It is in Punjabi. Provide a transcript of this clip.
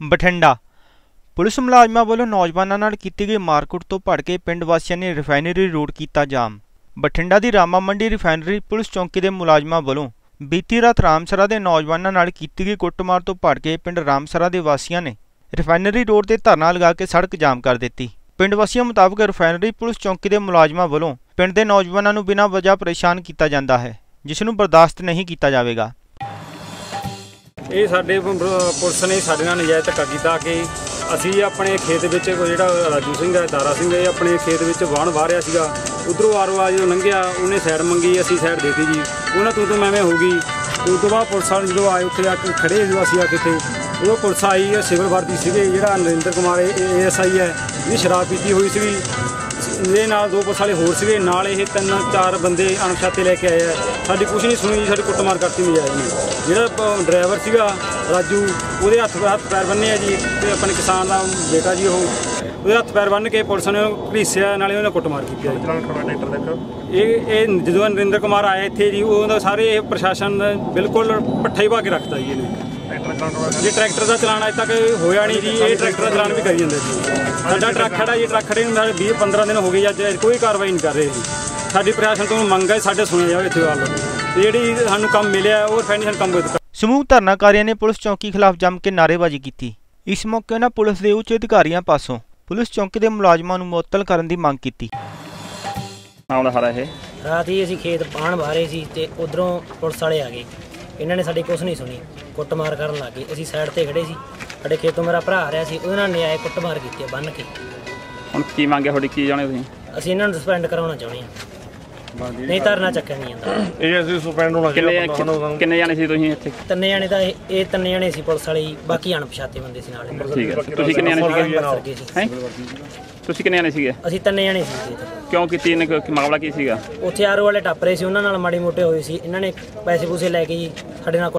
ਬਠਿੰਡਾ। ਪੁਲਿਸ ਮੁਲਾਜ਼ਮਾਂ ਵੱਲੋਂ ਨੌਜਵਾਨਾਂ ਨਾਲ ਕੀਤੀ ਗਈ ਮਾਰਕੁੱਟ ਤੋਂ ਭੜ ਕੇ ਪਿੰਡ ਵਾਸੀਆਂ ਨੇ ਰਿਫਾਈਨਰੀ ਰੋਡ ਕੀਤਾ ਜਾਮ। ਬਠਿੰਡਾ ਦੀ ਰਾਮਾ ਮੰਡੀ ਰਿਫਾਈਨਰੀ ਪੁਲਿਸ ਚੌਂਕੀ ਦੇ ਮੁਲਾਜ਼ਮਾਂ ਵੱਲੋਂ ਬੀਤੀ ਰਾਤ ਰਾਮਸਰਾ ਦੇ ਨੌਜਵਾਨਾਂ ਨਾਲ ਕੀਤੀ ਗਈ ਕੁੱਟਮਾਰ ਤੋਂ ਭੜ ਕੇ ਪਿੰਡ ਰਾਮਸਰਾ ਦੇ ਵਾਸੀਆਂ ਨੇ ਰਿਫਾਈਨਰੀ ਰੋਡ ਤੇ ਧਰਨਾ ਲਗਾ ਕੇ ਸੜਕ ਜਾਮ ਕਰ ਦਿੱਤੀ। ਪਿੰਡ ਵਾਸੀਆਂ ਮੁਤਾਬਕ ਰਿਫਾਈਨਰੀ ਪੁਲਿਸ ਚੌਂਕੀ ਦੇ ਮੁਲਾਜ਼ਮਾਂ ਵੱਲੋਂ ਪਿੰਡ ਦੇ ਨੌਜਵਾਨਾਂ ਨੂੰ ਬਿਨਾਂ ਵਜ੍ਹਾ ਪਰੇਸ਼ਾਨ ਕੀਤਾ ਜਾਂਦਾ ਹੈ, ਜਿਸ ਨੂੰ ਬਰਦਾਸ਼ਤ ਨਹੀਂ ਕੀਤਾ ਜਾਵੇਗਾ। ਇਹ ਸਾਡੇ ਪੁਲਿਸ ਨੇ ਸਾਡੇ ਨਾਲ ਨਜਾਇਜ਼ ਧੱਕਾ ਕੀਤਾ ਕਿ ਅਸੀਂ ਆਪਣੇ ਖੇਤ ਵਿੱਚ ਕੋਈ ਜਿਹੜਾ ਰਾਜੂ ਸਿੰਘ ਹੈ ਦਾਰਾ ਸਿੰਘ ਹੈ ਆਪਣੇ ਖੇਤ ਵਿੱਚ ਵਾਹਣ ਵਾਹ ਰਿਹਾ ਸੀਗਾ। ਉਧਰੋਂ ਆਰੋ ਆ ਜਦੋਂ ਲੰਘਿਆ, ਉਹਨੇ ਸਾਈਡ ਮੰਗੀ, ਅਸੀਂ ਸਾਈਡ ਦੇਤੀ ਜੀ। ਉਹਨਾਂ ਤੂੰ ਤੂੰ ਮੈਵੇਂ ਹੋ ਗਈ। ਤੇ ਉਸ ਤੋਂ ਬਾਅਦ ਪੁਲਿਸ ਵਾਲੇ ਜਦੋਂ ਆਏ, ਉੱਥੇ ਆ ਕੇ ਖੜੇ ਜਦੋਂ ਅਸੀਂ ਆ ਕੇ ਇੱਥੇ ਪੁਲਿਸ ਆਈ ਹੈ ਸਿਵਲ ਵਰਦੀ ਸੀਗੇ, ਜਿਹੜਾ ਨਰਿੰਦਰ ਕੁਮਾਰ ਏਐਸਆਈ ਹੈ, ਇਹਦੀ ਸ਼ਰਾਬ ਪੀਤੀ ਹੋਈ ਸੀਗੀ। ਇਹਦੇ ਨਾਲ ਦੋ ਪੁਲਿਸ ਵਾਲੇ ਹੋਰ ਸੀਗੇ। ਨਾਲ ਇਹ ਤਿੰਨ ਚਾਰ ਬੰਦੇ ਅਣਪਛਾਤੇ ਲੈ ਕੇ ਆਏ ਆ। ਸਾਡੀ ਕੁਛ ਨਹੀਂ ਸੁਣੀ ਜੀ ਸਾਡੀ ਕੁੱਟਮਾਰ ਕਰਤੀ ਨਜਾਇਜ਼ ਨੇ ਜਿਹੜਾ ਡਰਾਈਵਰ ਸੀਗਾ ਰਾਜੂ ਉਹਦੇ ਹੱਥ ਹੱਥ ਪੈਰ ਬੰਨੇ ਆ ਜੀ ਤੇ ਆਪਣੇ ਕਿਸਾਨ ਦਾ ਬੇਟਾ ਜੀ ਉਹ। ਉਹਦੇ ਹੱਥ ਪੈਰ ਬੰਨ ਕੇ ਪੁਲਿਸ ਨੇ ਘੜੀਸਿਆ ਨਾਲੇ ਉਹਨੇ ਕੁੱਟਮਾਰ ਕੀਤੀ ਇਹ ਇਹ ਜਦੋਂ ਨਰਿੰਦਰ ਕੁਮਾਰ ਆਇਆ ਇੱਥੇ ਜੀ ਉਹਦਾ ਸਾਰੇ ਇਹ ਪ੍ਰਸ਼ਾਸਨ ਬਿਲਕੁਲ ਪੱਠਾ ਹੀ ਪਾ ਕੇ ਰੱਖਤਾ ਜੀ ਇਹਨੇ। ਜੇ ਟਰੈਕਟਰ ਦਾ ਚਲਾਨ ਅਜੇ ਤੱਕ ਹੋਇਆ ਨਹੀਂ ਜੀ ਇਹ ਟਰੈਕਟਰ ਦਾ ਚਲਾਨ ਵੀ ਕਰੀ ਜਾਂਦੇ ਸੀ। ਸਾਡਾ ਟਰੱਕ ਖੜਾ ਜੀ ਟਰੱਕ ਖੜੇ ਨੂੰ ਨਾਲ 20 15 ਦਿਨ ਹੋ ਗਏ ਅੱਜ ਕੋਈ ਕਾਰਵਾਈ ਨਹੀਂ ਕਰ ਰਹੇ ਜੀ। ਸਾਡੀ ਪ੍ਰਸ਼ਾਸਨ ਤੋਂ ਮੰਗ ਹੈ ਸਾਡੇ ਸੁਣਿਆ ਜਾਵੇ ਇੱਥੇ ਵੱਲ। ਜਿਹੜੀ ਸਾਨੂੰ ਕੰਮ ਮਿਲਿਆ ਉਹ ਫਾਈਨੈਂਸ਼ੀਅਲ ਕੰਮ ਵਿੱਚ ਸਮੂਹ ਧਰਨਾਕਾਰੀਆਂ ਨੇ ਪੁਲਿਸ ਚੌਕੀ ਖਿਲਾਫ ਜੰਮ ਕੇ ਨਾਅਰੇਬਾਜ਼ੀ ਕੀਤੀ। ਇਸ ਮੌਕੇ ਉਹਨਾਂ ਪੁਲਿਸ ਦੇ ਉੱਚ ਅਧਿਕਾਰੀਆਂ ਪਾਸੋਂ ਪੁਲਿਸ ਚੌਕੀ ਦੇ ਮੁਲਾਜ਼ਮਾਂ ਨੂੰ ਮੁਅੱਤਲ ਕਰਨ ਦੀ ਮੰਗ ਕੀਤੀ। ਮਾਮਲਾ ਸਾਰਾ ਇਹ? ਰਾਤ ਹੀ ਅਸੀਂ ਖੇਤ ਪਾਣ ਬਾਰੇ ਸੀ ਤੇ ਉਧਰੋਂ ਪੁਲਿਸ ਵਾਲੇ ਆ ਗਏ। ਇਹਨਾਂ ਨੇ ਸਾਡੀ ਕੁਛ ਨਹੀਂ ਸੁਣੀ। ਕੁੱਟਮਾਰ ਕਰਨ ਲੱਗ ਗਏ। ਅਸੀਂ ਸਾਈਡ ਤੇ ਖੜੇ ਸੀ। ਸਾਡੇ ਖੇਤੋਂ ਮੇਰਾ ਭਰਾ ਆ ਰਿਹਾ ਸੀ। ਉਹਦੇ ਨਾਲ ਨਿਆਏ ਕੁੱਟਮਾਰ ਕੀਤੀ ਬੰਨ ਕੇ। ਹੁਣ ਕੀ ਮੰਗਿਆ ਤੁਹਾਡੀ ਕੀ ਜਾਣੇ ਤੁਸੀਂ? ਅਸੀਂ ਇਹਨਾਂ ਨੂੰ ਸਸਪੈਂਡ ਕਰਾਉਣਾ ਚਾਹੁੰਦੇ ਹਾਂ। ਨਹੀਂ ਧਰਨਾ ਚੱਕਿਆ ਨਹੀਂ ਜਾਂਦਾ। ਇਹ ਅਸੀਂ ਸੁਪੈਂਡ ਹੋਣਾ ਕਿੰਨੇ ਚਾਹੀਦਾ ਸਾਨੂੰ ਸਾਨੂੰ ਕਿੰਨੇ ਜਾਣੇ ਸੀ ਤੁਸੀਂ ਇੱਥੇ? ਤਿੰਨੇ ਜਾਣੇ ਤਾਂ ਇਹ ਇਹ ਤਿੰਨੇ ਜਾਣੇ ਸੀ ਪੁਲਿਸ ਵਾਲੇ ਹੀ, ਬਾਕੀ ਅਣਪਛਾਤੇ ਬੰਦੇ ਸੀ ਨਾਲ। ਠੀਕ ਹੈ। ਤੁਸੀਂ ਕਿੰਨੇ ਜਾਣੇ ਸੀਗੇ? ਅੰਮ੍ਰਿਤਸਰ ਗਏ ਸੀ ਹੈ? ਤੁਸੀਂ ਕਿੰਨੇ ਜਾਣੇ ਸੀਗੇ? ਅਸੀਂ ਤਿੰਨੇ ਜਾਣੇ ਸੀ ਕਿਉਂ ਕੀਤੀ ਇਹਨੇ ਕੀ ਮਾਮਲਾ ਕੀ ਸੀਗਾ? ਉੱਥੇ ਆਰੋ ਵਾਲੇ ਟੱਪ ਰਹੇ ਸੀ ਉਹਨਾਂ ਨਾਲ ਮਾੜੀ ਮੋਟੇ ਹੋਏ ਸੀ। ਇਹਨਾਂ ਨੇ ਪੈਸੇ ਪੂਸੇ ਲੈ ਕੇ ਜੀ ਸਾਡੇ ਨਾਲ